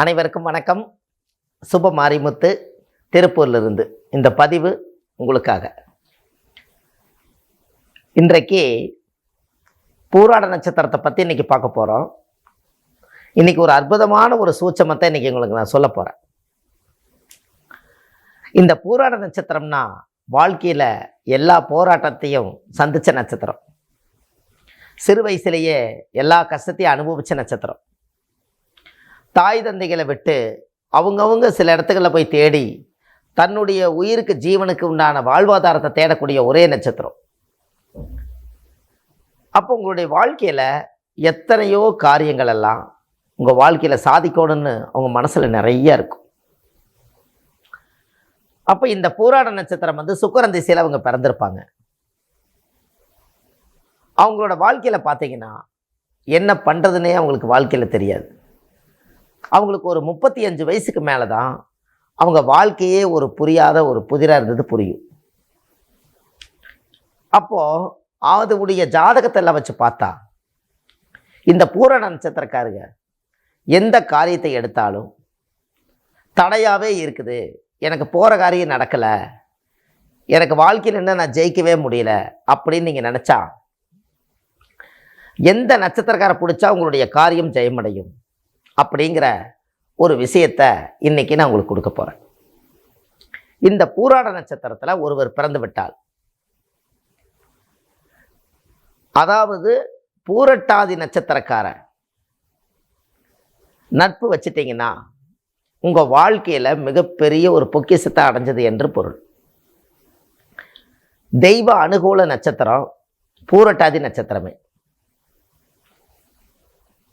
அனைவருக்கும் வணக்கம். சுப மாரிமுத்து திருப்பூர்லிருந்து. இந்த பதிவு உங்களுக்காக. இன்றைக்கு பூராட நட்சத்திரத்தை பற்றி இன்னைக்கு பார்க்க போகிறோம் இன்னைக்கு ஒரு அற்புதமான ஒரு சூட்சமத்தை இன்றைக்கி உங்களுக்கு நான் சொல்ல போகிறேன் இந்த பூராட நட்சத்திரம்னா வாழ்க்கையில் எல்லா போராட்டத்தையும் சந்தித்த நட்சத்திரம். சிறு வயசுலேயே எல்லா கஷ்டத்தையும் அனுபவித்த நட்சத்திரம். தாய் தந்தைகளை விட்டு அவங்கவுங்க சில இடத்துக்களில் போய் தேடி தன்னுடைய உயிருக்கு ஜீவனுக்கு உண்டான வாழ்வாதாரத்தை தேடக்கூடிய ஒரே நட்சத்திரம். அப்போ உங்களுடைய வாழ்க்கையில் எத்தனையோ காரியங்கள் எல்லாம் உங்கள் வாழ்க்கையில் சாதிக்கணும்னு அவங்க மனசில் நிறைய இருக்கும். அப்போ இந்த பூராட நட்சத்திரம் வந்து சுக்கரன் திசையில் அவங்க பிறந்திருப்பாங்க. அவங்களோட வாழ்க்கையில் பார்த்தீங்கன்னா என்ன பண்ணுறதுனே அவங்களுக்கு வாழ்க்கையில் தெரியாது. அவங்களுக்கு ஒரு முப்பத்தி அஞ்சு வயசுக்கு மேலே தான் அவங்க வாழ்க்கையே ஒரு புரியாத ஒரு புதிராக இருந்தது புரியும். அப்போது அதுவுடைய ஜாதகத்தை எல்லாம் வச்சு பார்த்தா இந்த பூரண நட்சத்திரக்காரங்க எந்த காரியத்தை எடுத்தாலும் தடையாகவே இருக்குது. எனக்கு போகிற காரியம் நடக்கலை. எனக்கு வாழ்க்கையில் என்ன நான் ஜெயிக்கவே முடியல அப்படின்னு நீங்கள் நினச்சா எந்த நட்சத்திரக்காரை பிடிச்சா உங்களுடைய காரியம் ஜெயமடையும்? அப்படிங்கிற ஒரு விஷயத்தை இன்னைக்கு நான் உங்களுக்கு கொடுக்க போகிறேன் இந்த பூராட நட்சத்திரத்தில் ஒருவர் பிறந்து விட்டால் அதாவது பூரட்டாதி நட்சத்திரக்காரன் நட்பு வச்சிட்டிங்கன்னா உங்கள் வாழ்க்கையில் மிகப்பெரிய ஒரு பொக்கிஷத்தை அடைஞ்சது என்று பொருள். தெய்வ அனுகூல நட்சத்திரம் பூரட்டாதி நட்சத்திரமே.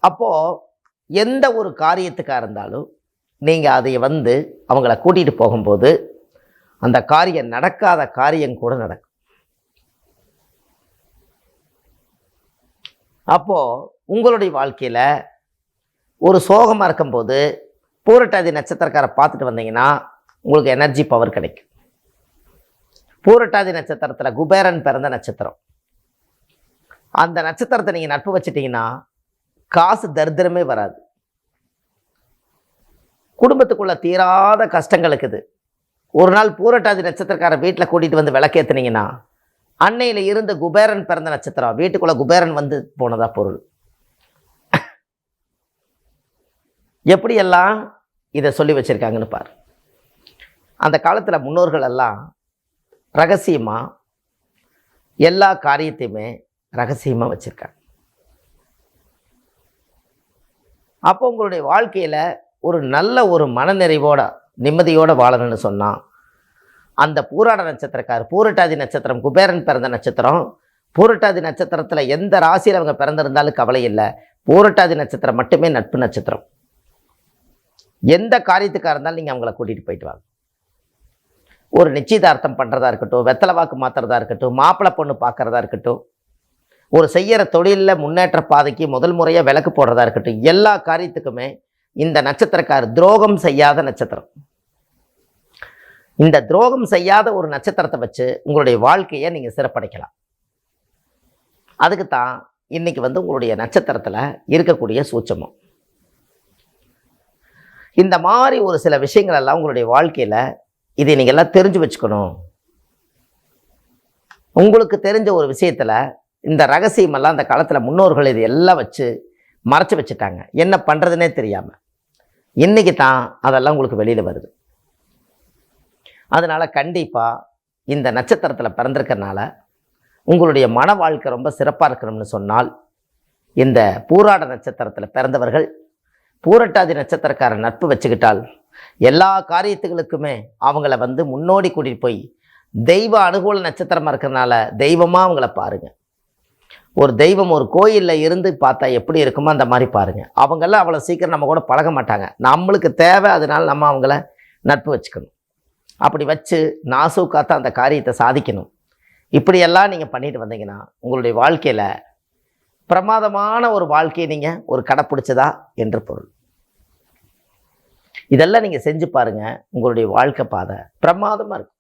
அப்போது எந்த ஒரு காரியத்துக்காக இருந்தாலும் நீங்கள் அதை வந்து அவங்கள கூட்டிகிட்டு போகும்போது அந்த காரியம் நடக்காத காரியம் கூட நடக்கும். அப்போது உங்களுடைய வாழ்க்கையில் ஒரு சோகமாக இருக்கும்போது பூரட்டாதி நட்சத்திரக்காரை பார்த்துட்டு வந்தீங்கன்னா உங்களுக்கு எனர்ஜி பவர் கிடைக்கும். பூரட்டாதி நட்சத்திரத்தில் குபேரன் பிறந்த நட்சத்திரம். அந்த நட்சத்திரத்தை நீங்கள் நட்பு வச்சிட்டிங்கன்னா காசு தரித்திரமே வராது. குடும்பத்துக்குள்ள தீராத கஷ்டங்கள் இருக்குது. ஒரு நாள் பூரட்டாதி நட்சத்திரக்கார வீட்டில் கூட்டிகிட்டு வந்து விளக்கேற்றுனீங்கன்னா அன்னையில் இருந்த குபேரன் பிறந்த நட்சத்திரம் வீட்டுக்குள்ளே குபேரன் வந்து போனதா பொருள். எப்படியெல்லாம் இதை சொல்லி வச்சுருக்காங்கன்னு பார். அந்த காலத்தில் முன்னோர்கள் எல்லாம் ரகசியமாக எல்லா காரியத்தையுமே ரகசியமாக வச்சுருக்காங்க. அப்போ உங்களுடைய வாழ்க்கையில் ஒரு நல்ல ஒரு மனநிறைவோட நிம்மதியோடு வாழணும்னு சொன்னால் அந்த பூராட நட்சத்திரக்கார் பூரட்டாதி நட்சத்திரம் குபேரன் பிறந்த நட்சத்திரம் பூரட்டாதி நட்சத்திரத்தில் எந்த ராசியில் அவங்க பிறந்திருந்தாலும் கவலை இல்லை. பூரட்டாதி நட்சத்திரம் மட்டுமே நட்பு நட்சத்திரம். எந்த காரியத்துக்காக இருந்தாலும் நீங்கள் அவங்கள கூட்டிகிட்டு போயிட்டு வாங்க. ஒரு நிச்சயதார்த்தம் பண்ணுறதா இருக்கட்டும் வெத்தலை வாக்கு மாற்றுறதா இருக்கட்டும் மாப்பிள்ளை பொண்ணு பார்க்குறதா இருக்கட்டும் ஒரு செய்கிற தொழிலில் முன்னேற்ற பாதைக்கு முதல் முறையாக விளக்கு போடுறதா இருக்கட்டும் எல்லா காரியத்துக்குமே இந்த நட்சத்திரக்கார் துரோகம் செய்யாத நட்சத்திரம். இந்த துரோகம் செய்யாத ஒரு நட்சத்திரத்தை வச்சு உங்களுடைய வாழ்க்கையை நீங்கள் சிறப்படைக்கலாம். அதுக்கு தான் இன்னைக்கு வந்து உங்களுடைய நட்சத்திரத்தில் இருக்கக்கூடிய சூட்சமம். இந்த மாதிரி ஒரு சில விஷயங்கள் எல்லாம் உங்களுடைய வாழ்க்கையில் இதை நீங்கள் எல்லாம் தெரிஞ்சு வச்சுக்கணும். உங்களுக்கு தெரிஞ்ச ஒரு விஷயத்தில் இந்த ரகசியமெல்லாம் அந்த காலத்தில் முன்னோர்கள் இது எல்லாம் வச்சு மறைச்சி வச்சுட்டாங்க. என்ன பண்ணுறதுனே தெரியாமல் இன்றைக்கி தான் அதெல்லாம் உங்களுக்கு வெளியில் வருது. அதனால் கண்டிப்பாக இந்த நட்சத்திரத்தில் பிறந்திருக்கிறனால உங்களுடைய மன வாழ்க்கை ரொம்ப சிறப்பாக இருக்கணும்னு சொன்னால் இந்த பூராட நட்சத்திரத்தில் பிறந்தவர்கள் பூரட்டாதி நட்சத்திரக்கார நட்பு வச்சுக்கிட்டால் எல்லா காரியத்துகளுக்குமே அவங்கள வந்து முன்னோடி கூட்டிகிட்டு போய் தெய்வ அனுகூல நட்சத்திரமாக இருக்கிறனால தெய்வமாக அவங்கள பாருங்கள் ஒரு தெய்வம் ஒரு கோயிலில் இருந்து பார்த்தா எப்படி இருக்குமோ அந்த மாதிரி பாருங்கள் அவங்கெல்லாம் அவ்வளோ சீக்கிரம் நம்ம கூட பழக மாட்டாங்க. நம்மளுக்கு தேவை அதனால நம்ம அவங்கள நட்பு வச்சுக்கணும். அப்படி வச்சு நாசூக்காத்த அந்த காரியத்தை சாதிக்கணும். இப்படியெல்லாம் நீங்கள் பண்ணிட்டு வந்தீங்கன்னா உங்களுடைய வாழ்க்கையில் பிரமாதமான ஒரு வாழ்க்கையை நீங்கள் ஒரு கடைப்பிடிச்சதா என்று பொருள். இதெல்லாம் நீங்கள் செஞ்சு பாருங்கள் உங்களுடைய வாழ்க்கை பாதை பிரமாதமாக இருக்கும்.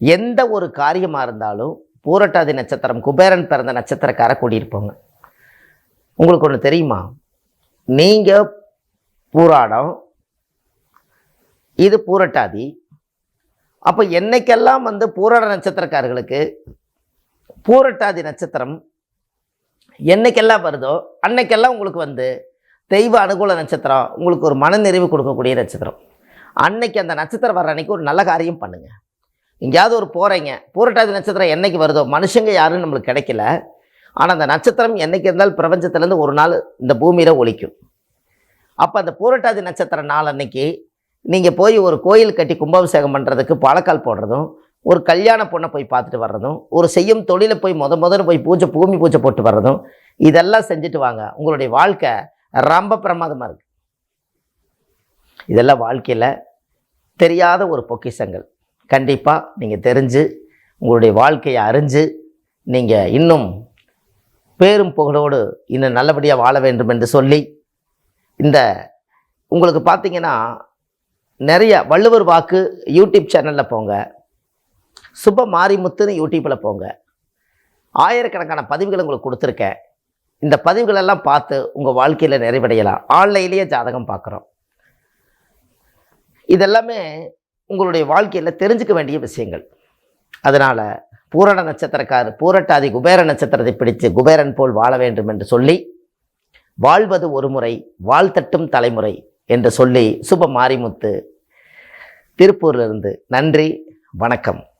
எந்த ஒரு காரியமாக இருந்தாலும் பூரட்டாதி நட்சத்திரம் குபேரன் பிறந்த நட்சத்திரக்கார கூடியிருப்பாங்க உங்களுக்கு ஒன்று தெரியுமா? நீங்கள் பூராடம் இது பூரட்டாதி. அப்போ என்னைக்கெல்லாம் வந்து பூராட நட்சத்திரக்காரர்களுக்கு பூரட்டாதி நட்சத்திரம் என்னைக்கெல்லாம் வருதோ அன்னைக்கெல்லாம் உங்களுக்கு வந்து தெய்வ அனுகூல நட்சத்திரம் உங்களுக்கு ஒரு மனநிறைவு கொடுக்கக்கூடிய நட்சத்திரம். அன்னைக்கு அந்த நட்சத்திரம் வர்ற அன்னைக்கு ஒரு நல்ல காரியம் பண்ணுங்கள் எங்கேயாவது ஒரு போகிறீங்க பூரட்டாதி நட்சத்திரம் என்றைக்கு வருதோ? மனுஷங்க யாரும் நம்மளுக்கு கிடைக்கல. ஆனால் அந்த நட்சத்திரம் என்னைக்கு இருந்தாலும் பிரபஞ்சத்துலேருந்து ஒரு நாள் இந்த பூமியில் ஒழிக்கும் அப்போ அந்த பூரட்டாதி நட்சத்திர நாள் அன்னைக்கு நீங்கள் போய் ஒரு கோயில் கட்டி கும்பாபிஷேகம் பண்ணுறதுக்கு பாலக்கால் போடுறதும் ஒரு கல்யாண பொண்ணை போய் பார்த்துட்டு வர்றதும் ஒரு செய்யும் தொழிலை போய் முத முதல்ல போய் பூஜை பூமி பூஜை போட்டு வர்றதும் இதெல்லாம் செஞ்சுட்டு வாங்க. உங்களுடைய வாழ்க்கை ரொம்ப பிரமாதமாக இருக்குது இதெல்லாம் வாழ்க்கையில் தெரியாத ஒரு பொக்கிஷங்கள். கண்டிப்பாக நீங்கள் தெரிஞ்சு உங்களுடைய வாழ்க்கையை அறிஞ்சு நீங்கள் இன்னும் பேரும் புகழோடு இன்னும் நல்லபடியாக வாழ வேண்டும் என்று சொல்லி இந்த உங்களுக்கு பார்த்தீங்கன்னா நிறைய வள்ளுவர் வாக்கு யூடியூப் சேனலில் போங்க. சுப மாரிமுத்துன்னு யூடியூப்பில் போங்க. ஆயிரக்கணக்கான பதிவுகளை உங்களுக்கு கொடுத்துருக்கேன். இந்த பதிவுகளெல்லாம் பார்த்து உங்கள் வாழ்க்கையில் நிறைவடையலாம். ஆன்லைன்லேயே ஜாதகம் பார்க்குறோம். இதெல்லாமே உங்களுடைய வாழ்க்கையில் தெரிஞ்சுக்க வேண்டிய விஷயங்கள். அதனால் பூரண நட்சத்திரக்கார் பூரட்டாதி குபேர நட்சத்திரத்தை பிடித்து குபேரன் போல் வாழ வேண்டும் என்று சொல்லி வாழ்வது ஒரு முறை வாழ்த்தட்டும் தலைமுறை என்று சொல்லி சுப மாரிமுத்து திருப்பூரிலிருந்து நன்றி வணக்கம்.